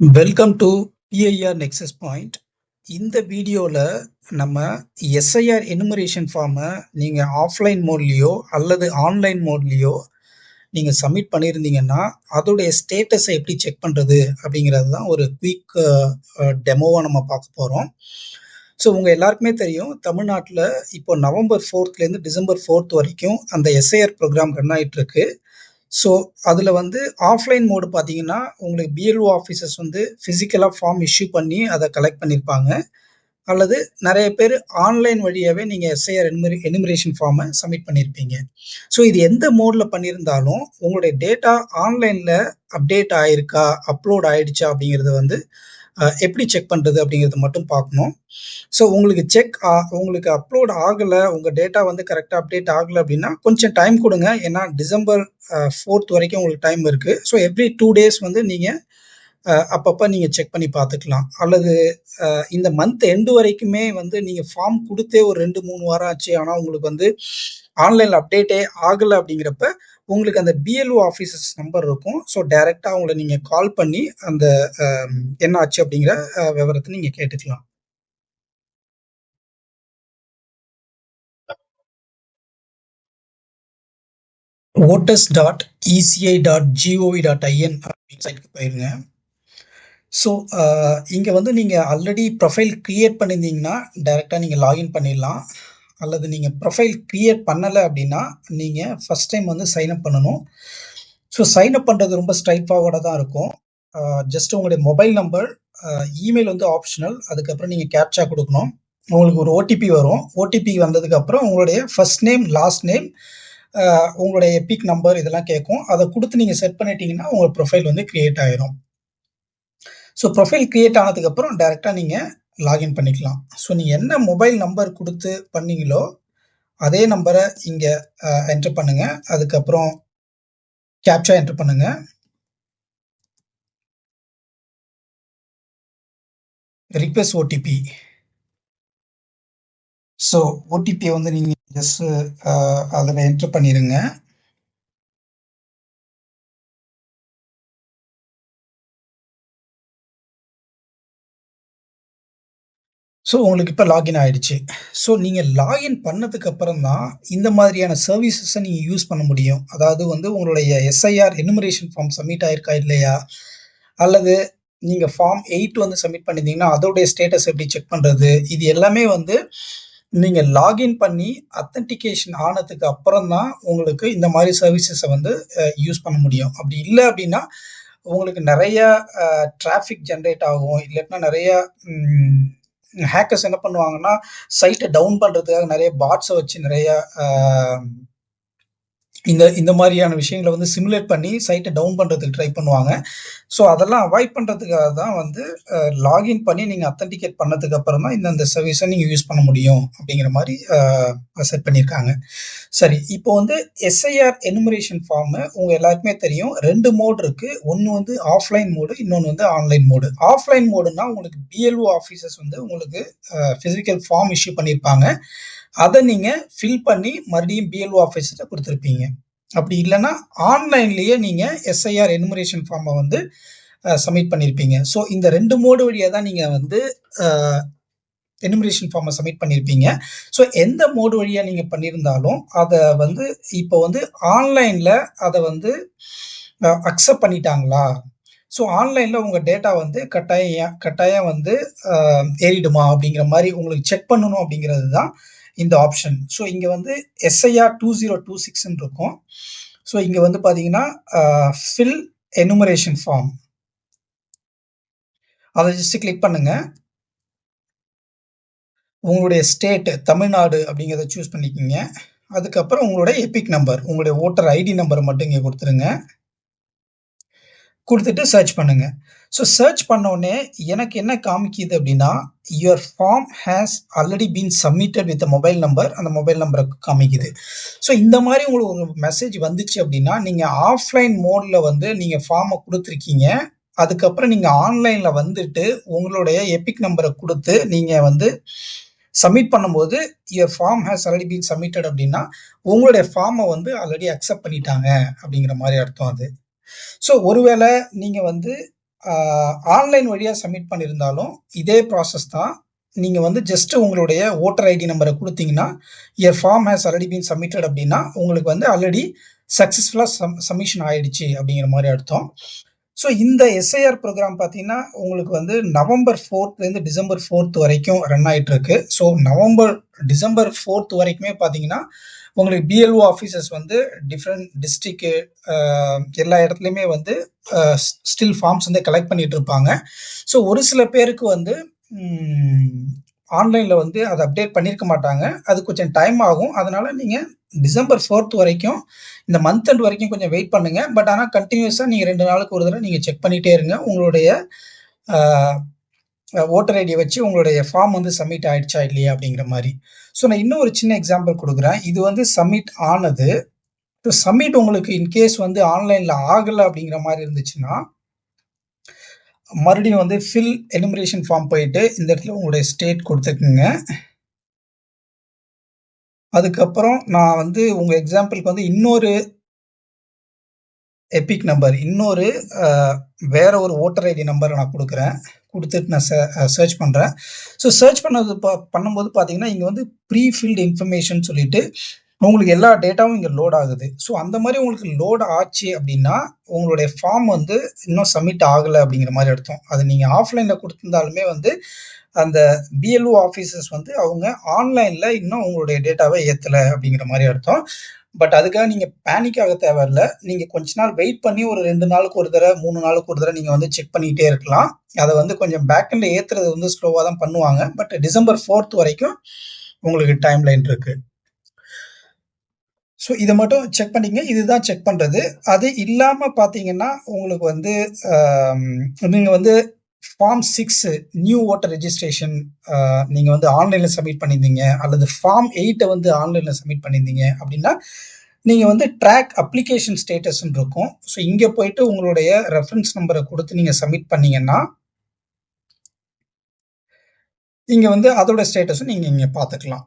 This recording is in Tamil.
Welcome to BIR nexus point இந்த வீடியோவில் நம்ம எஸ்ஐஆர் எனுமரேஷன் ஃபார்மை நீங்கள் ஆஃப்லைன் மோட்லேயோ அல்லது ஆன்லைன் மோட்லேயோ நீங்கள் சப்மிட் பண்ணியிருந்தீங்கன்னா அதோடைய ஸ்டேட்டஸை எப்படி செக் பண்ணுறது அப்படிங்கிறது தான் ஒரு குயிக் டெமோவாக நம்ம பார்க்க போகிறோம் ஸோ உங்கள் எல்லாருக்குமே தெரியும் தமிழ்நாட்டில் இப்போ நவம்பர் ஃபோர்த்லேருந்து டிசம்பர் ஃபோர்த் வரைக்கும் அந்த எஸ்ஐஆர் ப்ரோக்ராம் ரன் ஆகிட்டுருக்கு ஸோ அதில் வந்து ஆஃப்லைன் மோடு பார்த்தீங்கன்னா உங்களுக்கு பிஎல்ஓ ஆஃபீஸர்ஸ் வந்து ஃபிசிக்கலாக ஃபார்ம் இஷ்யூ பண்ணி அதை கலெக்ட் பண்ணியிருப்பாங்க அல்லது நிறைய பேர் ஆன்லைன் வழியாகவே நீங்கள் எஸ்ஐஆர் எனுமரி எனிமரேஷன் ஃபார்மை சப்மிட் பண்ணியிருப்பீங்க ஸோ இது எந்த மோடில் பண்ணியிருந்தாலும் உங்களுடைய டேட்டா ஆன்லைனில் அப்டேட் ஆயிருக்கா அப்லோட் ஆயிடுச்சா அப்படிங்கிறது வந்து எப்படி செக் பண்ணுறது அப்படிங்கிறது மட்டும் பார்க்கணும். ஸோ உங்களுக்கு செக் உங்களுக்கு அப்லோட் ஆகலை உங்கள் டேட்டா வந்து கரெக்டாக அப்டேட் ஆகலை அப்படின்னா கொஞ்சம் டைம் கொடுங்க. ஏன்னா டிசம்பர் ஃபோர்த் வரைக்கும் உங்களுக்கு டைம் இருக்குது ஸோ எவ்ரி டூ டேஸ் வந்து நீங்கள் அப்பப்போ நீங்கள் செக் பண்ணி பார்த்துக்கலாம். அல்லது இந்த மந்த் எண்டு வரைக்குமே வந்து நீங்கள் ஃபார்ம் கொடுத்தே ஒரு ரெண்டு மூணு வாரம் ஆச்சு. ஆனால் உங்களுக்கு வந்து ஆன்லைனில் அப்டேட்டே ஆகலை அப்படிங்கிறப்ப உங்களுக்கு அந்த பிஎல்ஓ ஆஃபீஸர்ஸ் நம்பர் இருக்கும். ஸோ டைரெக்டாக அவங்கள நீங்கள் கால் பண்ணி அந்த என்ன ஆச்சு அப்படிங்கிற விவரத்தை நீங்கள் கேட்டுக்கலாம். Voters dot ECI dot GOV dot IN வெப்சைட்டுக்கு போயிருங்க. ஸோ இங்கே வந்து நீங்கள் ஆல்ரெடி ப்ரொஃபைல் க்ரியேட் பண்ணியிருந்தீங்கன்னா டைரெக்டாக நீங்கள் லாகின் பண்ணிடலாம். அல்லது நீங்கள் ப்ரொஃபைல் க்ரியேட் பண்ணலை அப்படின்னா நீங்கள் ஃபஸ்ட் டைம் வந்து சைன் அப் பண்ணணும். ஸோ சைன் அப் பண்ணுறது ரொம்ப ஸ்ட்ரைட் ஃபார்வர்டாக தான் இருக்கும். ஜஸ்ட் உங்களுடைய மொபைல் நம்பர் இமெயில் வந்து ஆப்ஷனல் அதுக்கப்புறம் நீங்கள் கேப்சா கொடுக்கணும். உங்களுக்கு ஒரு ஓடிபி வரும். ஓடிபி வந்ததுக்கப்புறம் உங்களுடைய ஃபர்ஸ்ட் நேம் லாஸ்ட் நேம் உங்களுடைய பிக் நம்பர் இதெல்லாம் கேட்கும். அதை கொடுத்து நீங்கள் செட் பண்ணிட்டீங்கன்னா உங்கள் ப்ரொஃபைல் வந்து க்ரியேட் ஆயிரும். ஸோ ப்ரொஃபைல் க்ரியேட் ஆனதுக்கப்புறம் டேரெக்டாக நீங்கள் லாகின் பண்ணிக்கலாம். ஸோ நீங்கள் என்ன மொபைல் நம்பர் கொடுத்து பண்ணீங்களோ அதே நம்பரை இங்கே என்டர் பண்ணுங்க. அதுக்கப்புறம் கேப்சா என்டர் பண்ணுங்க. ரிக்வெஸ்ட் ஓடிபி ஸோ ஓடிபியை வந்து நீங்கள் ஜஸ்ட் அதில் என்டர் பண்ணிடுங்க ஸோ உங்களுக்கு இப்போ லாகின் ஆகிடுச்சு ஸோ நீங்கள் லாகின் பண்ணதுக்கு அப்புறம் தான் இந்த மாதிரியான சர்வீசஸை நீங்கள் யூஸ் பண்ண முடியும். அதாவது வந்து உங்களுடைய எஸ்ஐஆர் எனுமரேஷன் ஃபார்ம் சப்மிட் ஆயிருக்கா இல்லையா? அல்லது நீங்கள் ஃபார்ம் எயிட் வந்து சப்மிட் பண்ணியிருந்தீங்கன்னா அதோடைய ஸ்டேட்டஸ் எப்படி செக் பண்ணுறது இது எல்லாமே வந்து நீங்கள் லாகின் பண்ணி அத்தன்டிகேஷன் ஆனதுக்கு அப்புறம் தான் உங்களுக்கு இந்த மாதிரி சர்வீசஸை வந்து யூஸ் பண்ண முடியும். அப்படி இல்லை அப்படின்னா உங்களுக்கு நிறைய டிராஃபிக் ஜென்ரேட் ஆகும். இல்லைன்னா நிறைய ஹேக்கர்ஸ் என்ன பண்ணுவாங்கன்னா சைட்டை டவுன் பண்ணுறதுக்காக நிறைய பாட்ஸை வச்சு நிறைய இந்த இந்த மாதிரியான விஷயங்களை வந்து சிமுலேட் பண்ணி சைட்டை டவுன் பண்ணுறதுக்கு ட்ரை பண்ணுவாங்க. ஸோ அதெல்லாம் அவாய்ட் பண்ணுறதுக்காக தான் வந்து லாகின் பண்ணி நீங்கள் அத்தன்டிகேட் பண்ணதுக்கு அப்புறம் தான் இந்த சர்வீஸை நீங்கள் யூஸ் பண்ண முடியும் அப்படிங்கிற மாதிரி செட் பண்ணியிருக்காங்க சரி இப்போ வந்து எஸ்ஐஆர் எனுமரேஷன் ஃபார்மு உங்கள் எல்லாருக்குமே தெரியும். ரெண்டு மோட் இருக்குது ஒன்று வந்து ஆஃப்லைன் மோடு இன்னொன்று வந்து ஆன்லைன் மோடு ஆஃப்லைன் மோடுனா உங்களுக்கு பிஎல்ஓ ஆஃபீஸர்ஸ் வந்து உங்களுக்கு ஃபிசிக்கல் ஃபார்ம் இஷ்யூ பண்ணியிருப்பாங்க அதை நீங்கள் ஃபில் பண்ணி மறுபடியும் பிஎல்ஓ ஆஃபீஸர்கிட்ட கொடுத்துருப்பீங்க. அப்படி இல்லைன்னா ஆன்லைன்லேயே நீங்கள் எஸ்ஐஆர் எனுமரேஷன் ஃபார்மை வந்து சப்மிட் பண்ணியிருப்பீங்க ஸோ இந்த ரெண்டு மோடு வழியாக தான் நீங்கள் வந்து எனுமரேஷன் ஃபார்மை சப்மிட் பண்ணியிருப்பீங்க ஸோ எந்த மோடு வழியாக நீங்கள் பண்ணியிருந்தாலும் அதை வந்து இப்போ வந்து ஆன்லைனில் அதை வந்து அக்செப்ட் பண்ணிட்டாங்களா? ஸோ ஆன்லைனில் உங்கள் டேட்டா வந்து கட்டாயம் கட்டாயம் வந்து ஏறிடுமா அப்படிங்கிற மாதிரி உங்களுக்கு செக் பண்ணணும் அப்படிங்கிறது தான் இந்த ஆப்ஷன் ஸோ இங்கே வந்து எஸ்ஐஆர் டூ ஜீரோ டூ சிக்ஸ்ன்னு இருக்கும். ஸோ இங்கே வந்து பார்த்தீங்கன்னா ஃபில் எனுமரேஷன் ஃபார்ம் அதை ஜஸ்ட் கிளிக் பண்ணுங்க. உங்களுடைய ஸ்டேட் தமிழ்நாடு அப்படிங்கிறத சூஸ் பண்ணிக்கிங்க. அதுக்கப்புறம் உங்களுடைய எபிக் நம்பர் உங்களுடைய ஓட்டர் ஐடி நம்பரை மட்டும் இங்கே கொடுத்துருங்க. கொடுத்துட்டு சர்ச் பண்ணுங்க. ஸோ சர்ச் பண்ணோடனே எனக்கு என்ன காமிக்கிது அப்படின்னா your form has already been submitted with mobile number அந்த மொபைல் நம்பரை காமிக்குது. ஸோ இந்த மாதிரி உங்களுக்கு ஒரு மெசேஜ் வந்துச்சு அப்படின்னா நீங்கள் ஆஃப்லைன் மோடில் வந்து நீங்கள் ஃபார்மை கொடுத்துருக்கீங்க. அதுக்கப்புறம் நீங்கள் ஆன்லைனில் வந்துட்டு உங்களுடைய எபிக் நம்பரை கொடுத்து நீங்கள் வந்து சப்மிட் பண்ணும்போது your form has already been submitted அப்படின்னா உங்களுடைய ஃபார்மை வந்து ஆல்ரெடி அக்செப்ட் பண்ணிட்டாங்க அப்படிங்கிற மாதிரி அர்த்தம் அது. ஸோ ஒருவேளை நீங்கள் வந்து ஆன்லைன் வழியாக சப்மிட் பண்ணியிருந்தாலும், இதே ப்ராசஸ் தான். நீங்கள் வந்து ஜஸ்ட் உங்களுடைய ஓட்டர் ஐடி நம்பரை கொடுத்தீங்கன்னா your form has already been submitted" அப்படின்னா உங்களுக்கு வந்து ஆல்ரெடி சக்ஸஸ்ஃபுல்லாக சம் சப்மிஷன் ஆயிடுச்சு அப்படிங்கிற மாதிரி அர்த்தம். ஸோ இந்த எஸ்ஐஆர் ப்ரோக்ராம் பார்த்தீங்கன்னா, உங்களுக்கு வந்து நவம்பர் ஃபோர்த்லேருந்து டிசம்பர் ஃபோர்த் வரைக்கும் ரன் ஆயிட்டுருக்கு. ஸோ நவம்பர் டிசம்பர் ஃபோர்த் வரைக்குமே பார்த்தீங்கன்னா, உங்களுக்கு பிஎல்ஓ ஆஃபீஸர்ஸ் வந்து டிஃப்ரெண்ட் டிஸ்ட்ரிக்கு எல்லா இடத்துலையுமே வந்து ஸ்டில் ஃபார்ம்ஸ் வந்து கலெக்ட் பண்ணிட்டு இருப்பாங்க. ஸோ ஒரு சில பேருக்கு வந்து ஆன்லைனில் வந்து அதை அப்டேட் பண்ணியிருக்க மாட்டாங்க. அது கொஞ்சம் டைம் ஆகும். அதனால் நீங்கள் டிசம்பர் ஃபோர்த் வரைக்கும், இந்த மந்த் அண்ட் வரைக்கும் கொஞ்சம் வெயிட் பண்ணுங்கள் பட் ஆனால் கண்டினியூஸாக நீங்கள் ரெண்டு நாளுக்கு ஒரு தடவை நீங்கள் செக் பண்ணிகிட்டே இருங்க. உங்களுடைய ஓட்டர் ஐடியை வச்சு உங்களுடைய ஃபார்ம் வந்து சப்மிட் ஆகிடுச்சா இல்லையா அப்படிங்கிற மாதிரி ஸோ நான் இன்னும் ஒரு சின்ன எக்ஸாம்பிள் கொடுக்குறேன் இது வந்து சப்மிட் ஆனது. இப்போ சப்மிட் உங்களுக்கு இன்கேஸ் வந்து ஆன்லைனில் ஆகலை அப்படிங்கிற மாதிரி இருந்துச்சுன்னா மறுபடியும் வந்து ஃபில் எனுமரேஷன் ஃபார்ம் போயிட்டு, இந்த இடத்துல உங்களுடைய ஸ்டேட் கொடுத்துக்குங்க. அதுக்கப்புறம் நான் வந்து உங்கள் எக்ஸாம்பிள்க்கு வந்து இன்னொரு எபிக் நம்பர் இன்னொரு வேற ஒரு ஓட்டர் ஐடி நம்பரை நான் கொடுக்குறேன். கொடுத்துட்டு நான் ச சர்ச் பண்ணுறேன் ஸோ சர்ச் பண்ணது பா பண்ணும்போது பார்த்தீங்கன்னா, இங்கே வந்து ப்ரீஃபில்ட் இன்ஃபர்மேஷன் சொல்லிட்டு, உங்களுக்கு எல்லா டேட்டாவும் இங்கே லோட் ஆகுது. ஸோ அந்த மாதிரி உங்களுக்கு லோட் ஆச்சு அப்படின்னா உங்களுடைய ஃபார்ம் வந்து இன்னும் சப்மிட் ஆகலை அப்படிங்கிற மாதிரி அர்த்தம். அது நீங்கள் ஆஃப்லைனில் கொடுத்துருந்தாலுமே வந்து, அந்த பிஎல்ஓ ஆஃபீஸர்ஸ் வந்து அவங்க ஆன்லைனில் இன்னும் உங்களுடைய டேட்டாவை ஏற்றலை அப்படிங்கிற மாதிரி அர்த்தம். பட் அதுக்காக நீங்கள் பேனிக் ஆக தேவையில்ல. நீங்கள் கொஞ்ச நாள் வெயிட் பண்ணி ஒரு ரெண்டு நாளுக்கு ஒரு தடவை மூணு நாளுக்கு ஒரு தடவை நீங்கள் வந்து செக் பண்ணிகிட்டே இருக்கலாம். அதை வந்து கொஞ்சம் பேக்கெண்டில் ஏற்றுறது வந்து ஸ்லோவாக தான் பண்ணுவாங்க. பட் டிசம்பர் ஃபோர்த் வரைக்கும் உங்களுக்கு டைம் லைன் இருக்குது ஸோ இதை மட்டும் செக் பண்ணிங்க இதுதான் செக் பண்ணுறது அது இல்லாமல் பார்த்தீங்கன்னா, உங்களுக்கு வந்து நீங்கள் வந்து form six new voter registration நீங்கள் வந்து ஆன்லைனில் சப்மிட் பண்ணியிருந்தீங்க, அல்லது ஃபார்ம் எயிட்டை வந்து ஆன்லைனில் சப்மிட் பண்ணியிருந்தீங்க அப்படின்னா நீங்கள் வந்து ட்ராக் அப்ளிகேஷன் ஸ்டேட்டஸ்ன்னு இருக்கும். ஸோ இங்கே போயிட்டு உங்களுடைய ரெஃபரன்ஸ் நம்பரை கொடுத்து நீங்கள் சப்மிட் பண்ணீங்கன்னா இங்கே வந்து அதோட ஸ்டேட்டஸும் நீங்கள் இங்கே பார்த்துக்கலாம்.